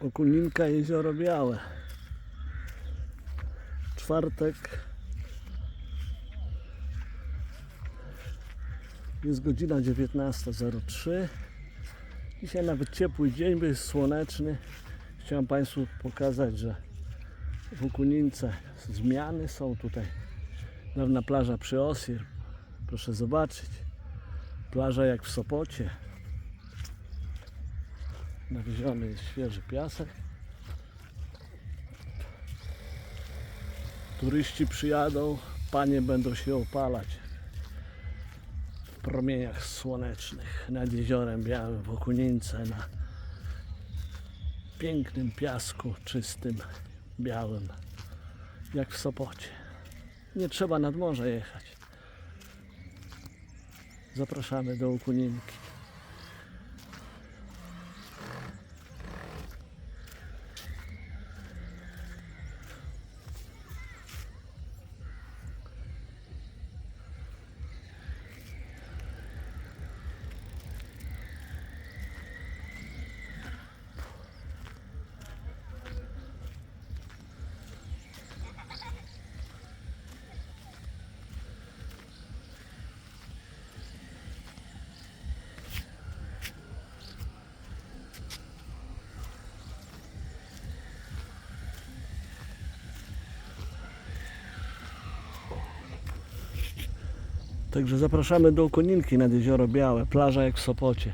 Okulinka, Jezioro Białe. Czwartek. Jest godzina 19.03. Dzisiaj nawet ciepły dzień, bo jest słoneczny. Chciałem Państwu pokazać, że w Okunince zmiany są tutaj. Dawna plaża przy Osir. Proszę zobaczyć. Plaża jak w Sopocie. Nawieziony jest świeży piasek. Turyści przyjadą, panie będą się opalać w promieniach słonecznych nad jeziorem białym w Okunince na pięknym piasku, czystym, białym, jak w Sopocie. Nie trzeba nad morze jechać. Zapraszamy do Okuninki. Także zapraszamy do Okuninki nad Jezioro Białe, plaża jak w Sopocie.